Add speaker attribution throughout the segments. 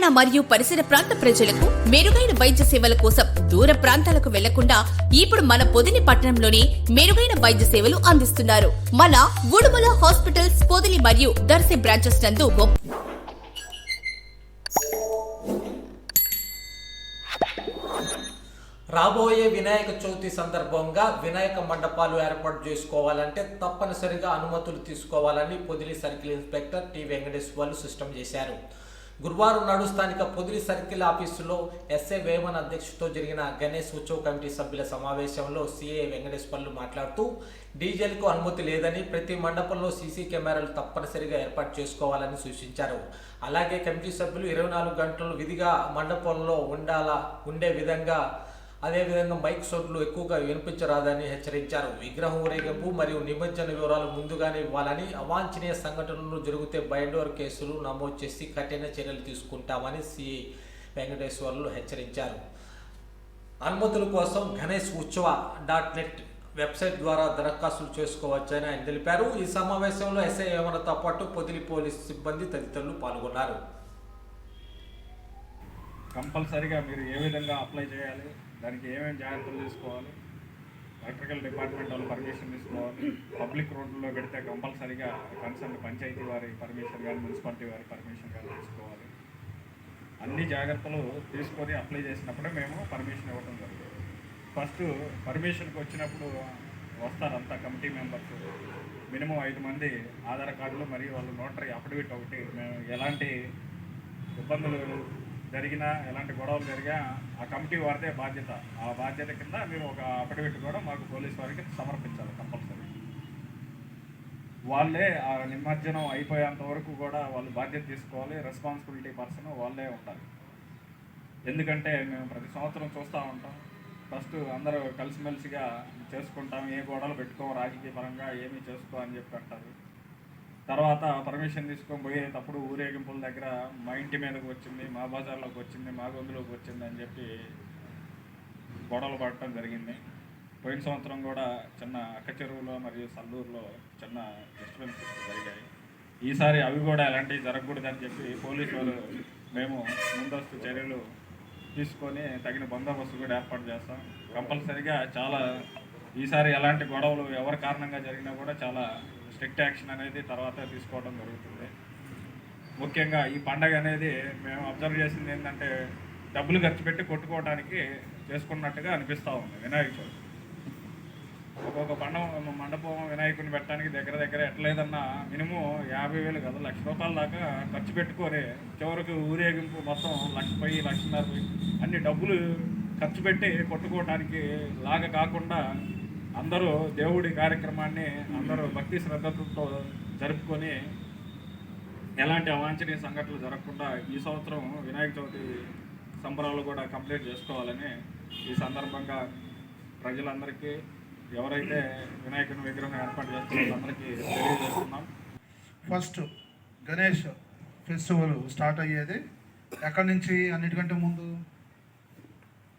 Speaker 1: తెలంగాణ మరియు పరిసర ప్రాంత ప్రజలకు మెరుగైన వైద్య సేవల కోసం దూర ప్రాంతాలకు వెళ్ళకుండా ఇప్పుడు మన పొదిలి పట్టణంలోనే మెరుగైన వైద్య సేవలు అందిస్తున్నారు. మన ఉడుమల హాస్పిటల్స్ పొదిలి మరియు దర్శి బ్రాంచెస్ నందు
Speaker 2: రాబోయే వినాయక చవితి సందర్భంగా వినాయక మండపాలు ఏర్పాటు చేసుకోవాలంటే తప్పనిసరిగా అనుమతులు తీసుకోవాలని Podili circle inspector T Venkateswarlu స్పష్టం చేశారు. గురువారం నాడు స్థానిక పొదిలి సర్కిల్ ఆఫీసులో ఎస్ఏ వేమన్ అధ్యక్షతో జరిగిన గణేష్ ఉత్సవ కమిటీ సభ్యుల సమావేశంలో సిఏ వెంకటేశ్వర్లు మాట్లాడుతూ డీజిల్కు అనుమతి లేదని ప్రతి మండపంలో సీసీ కెమెరాలు తప్పనిసరిగా ఏర్పాటు చేసుకోవాలని సూచించారు. అలాగే కమిటీ సభ్యులు ఇరవై నాలుగు గంటలు విధిగా మండపంలో ఉండాలా ఉండే విధంగా అదేవిధంగా మైక్ సౌండ్లు ఎక్కువగా వినిపించరాదని హెచ్చరించారు. విగ్రహం ఊరేగింపు మరియు నిమజ్జన వివరాలు ముందుగానే ఇవ్వాలని అవాంఛనీయ సంఘటనలు జరిగితే బైండోర్ కేసులు నమోదు చేసి కఠిన చర్యలు తీసుకుంటామని సిఐ వెంకటేశ్వర్లు హెచ్చరించారు. అనుమతుల కోసం గణేష్ ఉత్సవ డాట్ నెట్ వెబ్సైట్ ద్వారా దరఖాస్తులు చేసుకోవచ్చని ఆయన తెలిపారు. ఈ సమావేశంలో ఎస్ఐ యమనతో పాటు పొదిలి పోలీస్ సిబ్బంది తదితరులు పాల్గొన్నారు.
Speaker 3: కంపల్సరిగా మీరు ఏ విధంగా అప్లై చేయాలి? దానికి ఏమేమి జాగ్రత్తలు తీసుకోవాలి? ఎలక్ట్రికల్ డిపార్ట్మెంట్ వాళ్ళు పర్మిషన్ తీసుకోవాలి. పబ్లిక్ రోడ్లలో పెడితే కంపల్సరీగా కన్సర్న్ పంచాయతీ వారి పర్మిషన్ కానీ మున్సిపాలిటీ వారి పర్మిషన్ కానీ తీసుకోవాలి. అన్ని జాగ్రత్తలు తీసుకొని అప్లై చేసినప్పుడే మేము పర్మిషన్ ఇవ్వడం జరుగుతుంది. ఫస్ట్ పర్మిషన్కి వచ్చినప్పుడు వస్తారు అంతా కమిటీ మెంబర్స్. మినిమం ఐదు మంది ఆధార్ కార్డులు మరియు వాళ్ళు నోటరీ అఫిడవిట్ ఒకటి. మేము ఎలాంటి ఇబ్బందులు జరిగినా ఎలాంటి గొడవలు జరిగా ఆ కమిటీ వారిదే బాధ్యత. ఆ బాధ్యత కింద మీరు ఒక అఫిడవిట్ కూడా మాకు పోలీస్ వారికి సమర్పించాలి కంపల్సరీ. వాళ్ళే ఆ నిమజ్జనం అయిపోయేంత వరకు కూడా వాళ్ళు బాధ్యత తీసుకోవాలి రెస్పాన్సిబిలిటీ పర్సన్ వాళ్ళే ఉండాలి. ఎందుకంటే మేము ప్రతి సంవత్సరం చూస్తూ ఉంటాం. ఫస్ట్ అందరూ కలిసిమెలిసిగా చేసుకుంటాం ఏ గొడవలు పెట్టుకోం రాజకీయ పరంగా ఏమీ చేసుకో అని చెప్పి అంటారు. తర్వాత పర్మిషన్ తీసుకొని పోయేటప్పుడు ఊరేగింపుల దగ్గర మా ఇంటి మీదకి వచ్చింది మా బజార్లోకి వచ్చింది మా గొంతులోకి వచ్చింది అని చెప్పి గొడవలు పడటం జరిగింది. పోయిన సంవత్సరం కూడా చిన్న అక్క చెరువులో మరియు సల్లూరులో చిన్న డిస్టర్బెన్సెస్ జరిగాయి. ఈసారి అవి కూడా ఎలాంటివి జరగకూడదని చెప్పి పోలీసు వాళ్ళు మేము ముందస్తు చర్యలు తీసుకొని తగిన బందోబస్తు కూడా ఏర్పాటు చేస్తాం. కంపల్సరీగా చాలా ఈసారి ఎలాంటి గొడవలు ఎవరి కారణంగా జరిగినా కూడా చాలా స్ట్రిక్ట్ యాక్షన్ అనేది తర్వాత తీసుకోవడం జరుగుతుంది. ముఖ్యంగా ఈ పండగ అనేది మేము అబ్జర్వ్ చేసింది ఏంటంటే డబ్బులు ఖర్చు పెట్టి కొట్టుకోవడానికి చేసుకున్నట్టుగా అనిపిస్తూ ఉంది వినాయక చవితి. ఒక్కొక్క పండగ మండపం వినాయకుడిని పెట్టడానికి దగ్గర దగ్గర ఎట్లేదన్నా మినిమం యాభై వేలు కదా లక్ష రూపాయల దాకా ఖర్చు పెట్టుకొని చివరికి ఊరేగింపు మొత్తం లక్ష పై లక్షన్నర అన్ని డబ్బులు ఖర్చు పెట్టి కొట్టుకోవడానికి లాగా కాకుండా అందరూ దేవుడి కార్యక్రమాన్ని అందరూ భక్తి శ్రద్ధలతో జరుపుకొని ఎలాంటి అవాంఛనీయ సంఘటనలు జరగకుండా ఈ సంవత్సరం వినాయక చవితి సంబరాలు కూడా కంప్లీట్ చేసుకోవాలని ఈ సందర్భంగా ప్రజలందరికీ ఎవరైతే వినాయకుని విగ్రహం ఏర్పాటు చేస్తున్నారో అందరికీ తెలియజేస్తున్నాం.
Speaker 4: ఫస్ట్ గణేష్ ఫెస్టివల్ స్టార్ట్ అయ్యేది. ఎక్కడి నుంచి అన్నిటికంటే ముందు?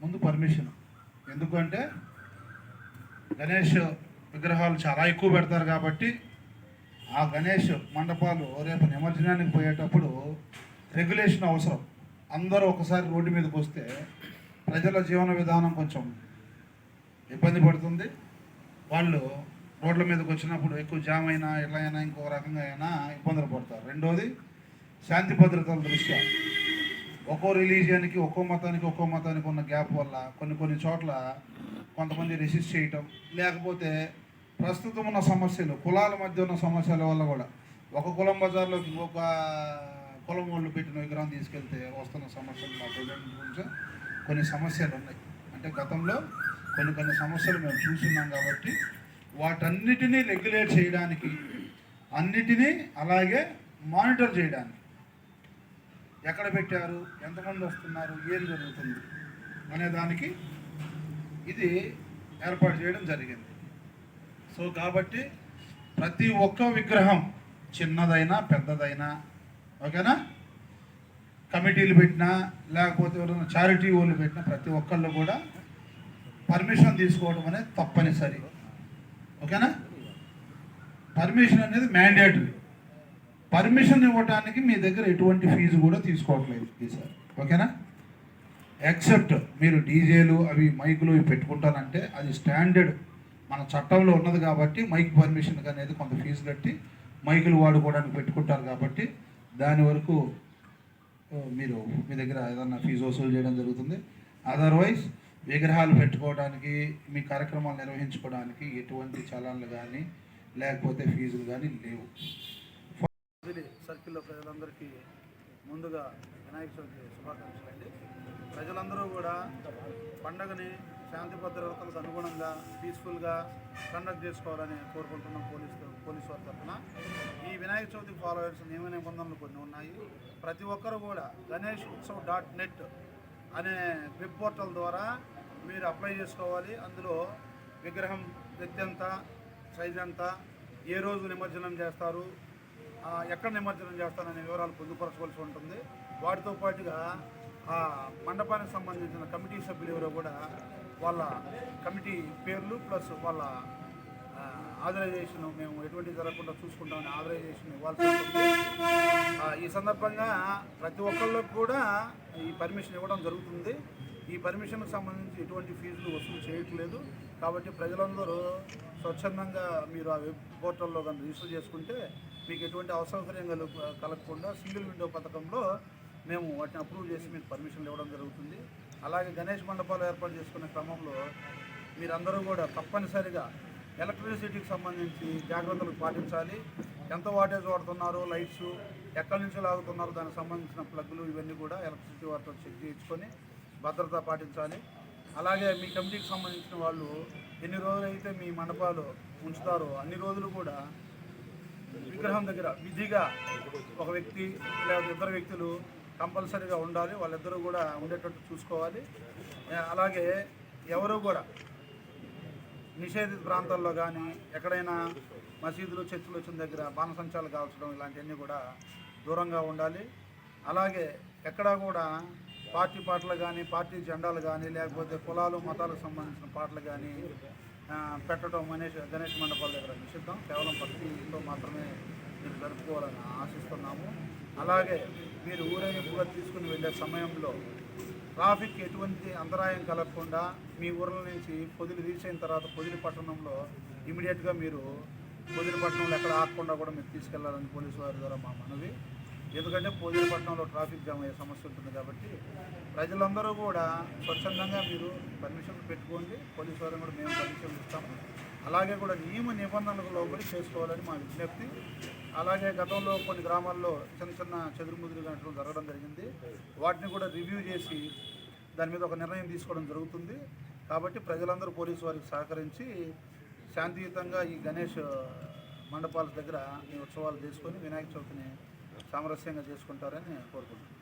Speaker 4: ముందు పర్మిషన్ ఎందుకంటే గణేష్ విగ్రహాలు చాలా ఎక్కువ పెడతారు కాబట్టి ఆ గణేష్ మండపాలు రేపు నిమజ్జనానికి పోయేటప్పుడు రెగ్యులేషన్ అవసరం. అందరూ ఒకసారి రోడ్డు మీదకి వస్తే ప్రజల జీవన విధానం కొంచెం ఇబ్బంది పడుతుంది. వాళ్ళు రోడ్ల మీదకి వచ్చినప్పుడు ఎక్కువ జామ్ అయినా ఎట్లా అయినా ఇంకో రకంగా అయినా ఇబ్బందులు పడతారు. రెండోది శాంతి భద్రతల దృష్ట్యా ఒక్కో రిలీజియన్కి ఒక్కో మతానికి ఒక్కో మతానికి ఉన్న గ్యాప్ వల్ల కొన్ని కొన్ని చోట్ల కొంతమంది రెసిస్ట్ చేయటం లేకపోతే ప్రస్తుతం ఉన్న సమస్యలు కులాల మధ్య ఉన్న సమస్యల వల్ల కూడా. ఒక కులం బజార్లోకి ఇంకొక కులం వాళ్ళు పెట్టిన విగ్రహం తీసుకెళ్తే వస్తున్న సమస్యలు మా గురించి కొన్ని సమస్యలు ఉన్నాయి. అంటే గతంలో కొన్ని కొన్ని సమస్యలు మేము చూస్తున్నాం కాబట్టి వాటన్నిటినీ రెగ్యులేట్ చేయడానికి అన్నిటినీ అలాగే మానిటర్ చేయడానికి ఎక్కడ పెట్టారు ఎంతమంది వస్తున్నారు ఏం జరుగుతుంది అనే దానికి ఇది ఏర్పాటు చేయడం జరిగింది. సో కాబట్టి ప్రతి ఒక్క విగ్రహం చిన్నదైనా పెద్దదైనా ఓకేనా? కమిటీలు పెట్టినా లేకపోతే ఎవరైనా చారిటీ వాళ్ళు పెట్టినా ప్రతి ఒక్కళ్ళు కూడా పర్మిషన్ తీసుకోవడం అనేది తప్పనిసరి. ఓకేనా? పర్మిషన్ అనేది మ్యాండేటరీ
Speaker 5: పర్మిషన్ ఇవ్వడానికి మీ దగ్గర ఎటువంటి ఫీజు కూడా తీసుకోవట్లేదు సార్ ఓకేనా? ఎక్సెప్ట్ మీరు డీజేలు అవి మైకులు ఇవి పెట్టుకుంటానంటే అది స్టాండర్డ్ మన చట్టంలో ఉన్నది కాబట్టి మైక్ పర్మిషన్ అనేది కొంత ఫీజు కట్టి మైకులు వాడుకోవడానికి పెట్టుకుంటారు కాబట్టి దాని వరకు మీరు మీ దగ్గర ఏదన్నా ఫీజు వసూలు చేయడం జరుగుతుంది. అదర్వైజ్ విగ్రహాలు పెట్టుకోవడానికి మీ కార్యక్రమాలు నిర్వహించుకోవడానికి ఎటువంటి చలాన్లు కానీ లేకపోతే ఫీజులు కానీ లేవు.
Speaker 4: సర్కిల్లో ప్రజలందరికీ ముందుగా వినాయక చవితి శుభాకాంక్షలు అండి ప్రజలందరూ కూడా పండగని శాంతి భద్రతలకు అనుగుణంగా పీస్ఫుల్గా కండక్ట్ చేసుకోవాలని కోరుకుంటున్నాం పోలీస్ పోలీస్ వారి తరఫున. ఈ వినాయక చవితి ఫాలో నియమ నిబంధనలు కొన్ని ఉన్నాయి. ప్రతి ఒక్కరు కూడా గణేష్ ఉత్సవ్ డాట్ నెట్ అనే వెబ్ పోర్టల్ ద్వారా మీరు అప్లై చేసుకోవాలి. అందులో విగ్రహం ఎత్తు ఎంత సైజ్ ఎంత ఏ రోజు నిమజ్జనం చేస్తారు ఎక్కడ నిమజ్జనం చేస్తారనే వివరాలు పొందుపరచవలసి ఉంటుంది. వాటితో పాటుగా ఆ మండపానికి సంబంధించిన కమిటీ సభ్యులు ఎవరో కూడా వాళ్ళ కమిటీ పేర్లు ప్లస్ వాళ్ళ ఆథరైజేషన్ మేము ఎటువంటి జరగకుండా చూసుకుంటామని ఆథరైజేషన్ ఇవ్వాల్సి ఈ సందర్భంగా ప్రతి ఒక్కళ్ళకు కూడా ఈ పర్మిషన్ ఇవ్వడం జరుగుతుంది. ఈ పర్మిషన్కి సంబంధించి ఎటువంటి ఫీజులు వసూలు చేయట్లేదు. కాబట్టి ప్రజలందరూ స్వచ్ఛందంగా మీరు ఆ వెబ్ పోర్టల్లో కానీ రిజిస్టర్ చేసుకుంటే మీకు ఎటువంటి అసౌకర్యం కలగకుండా సింగిల్ విండో పథకంలో మేము వాటిని అప్రూవ్ చేసి మీకు పర్మిషన్లు ఇవ్వడం జరుగుతుంది. అలాగే గణేష్ మండపాలు ఏర్పాటు చేసుకునే క్రమంలో మీరందరూ కూడా తప్పనిసరిగా ఎలక్ట్రిసిటీకి సంబంధించి జాగ్రత్తలు పాటించాలి. ఎంత వాటేజ్ వాడుతున్నారు లైట్స్ ఎక్కడి నుంచి లాగుతున్నారు దానికి సంబంధించిన ప్లగ్లు ఇవన్నీ కూడా ఎలక్ట్రిసిటీ వారితో చెక్ చేయించుకొని భద్రత పాటించాలి. అలాగే మీ కమిటీకి సంబంధించిన వాళ్ళు ఎన్ని రోజులైతే మీ మండపాలు ఉంచుతారో అన్ని రోజులు కూడా విగ్రహం దగ్గర విధిగా ఒక వ్యక్తి లేదా ఇద్దరు వ్యక్తులు కంపల్సరీగా ఉండాలి వాళ్ళిద్దరూ కూడా ఉండేటట్టు చూసుకోవాలి. అలాగే ఎవరు కూడా నిషేధిత ప్రాంతాల్లో కానీ ఎక్కడైనా మసీదులు చర్చిలు వచ్చిన దగ్గర బాణసంచాలు కాల్చడం ఇలాంటివన్నీ కూడా దూరంగా ఉండాలి. అలాగే ఎక్కడా కూడా పార్టీ పాటలు కానీ పార్టీ జెండాలు కానీ లేకపోతే కులాలు మతాలకు సంబంధించిన పాటలు కానీ పెట్టడం గణేష్ గణేష్ మండపాల దగ్గర నిషిద్ధం. కేవలం భక్తితో మాత్రమే మీరు జరుపుకోవాలని ఆశిస్తున్నాము. అలాగే మీరు ఊరేగింపుగా తీసుకుని వెళ్ళే సమయంలో ట్రాఫిక్ ఎటువంటి అంతరాయం కలగకుండా మీ ఊర్ల నుంచి పొదిలి రీచ్ అయిన తర్వాత పొదిలి పట్టణంలో ఇమీడియట్గా మీరు పొదిలి పట్టణంలో ఎక్కడ ఆగకుండా కూడా మీరు తీసుకెళ్ళాలని పోలీసు వారి ద్వారా మా మనవి. ఎందుకంటే పొదిలి పట్టణంలో ట్రాఫిక్ జామ్ అయ్యే సమస్య ఉంటుంది కాబట్టి ప్రజలందరూ కూడా స్వచ్ఛందంగా మీరు పర్మిషన్లు పెట్టుకోండి. పోలీసు వారిని కూడా మేము పర్మిషన్లు ఇస్తాము. అలాగే కూడా నియమ నిబంధనలకు లోబడి చేసుకోవాలని మా విజ్ఞప్తి. అలాగే గతంలో కొన్ని గ్రామాల్లో చిన్న చిన్న చెదురుముదురు గంటలు జరగడం జరిగింది. వాటిని కూడా రివ్యూ చేసి దాని మీద ఒక నిర్ణయం తీసుకోవడం జరుగుతుంది. కాబట్టి ప్రజలందరూ పోలీసు వారికి సహకరించి శాంతియుతంగా ఈ గణేష్ మండపాల దగ్గర ఈ ఉత్సవాలు చేసుకొని వినాయక చవితిని సామరస్యంగా చేసుకుంటారని కోరుకుంటున్నాను.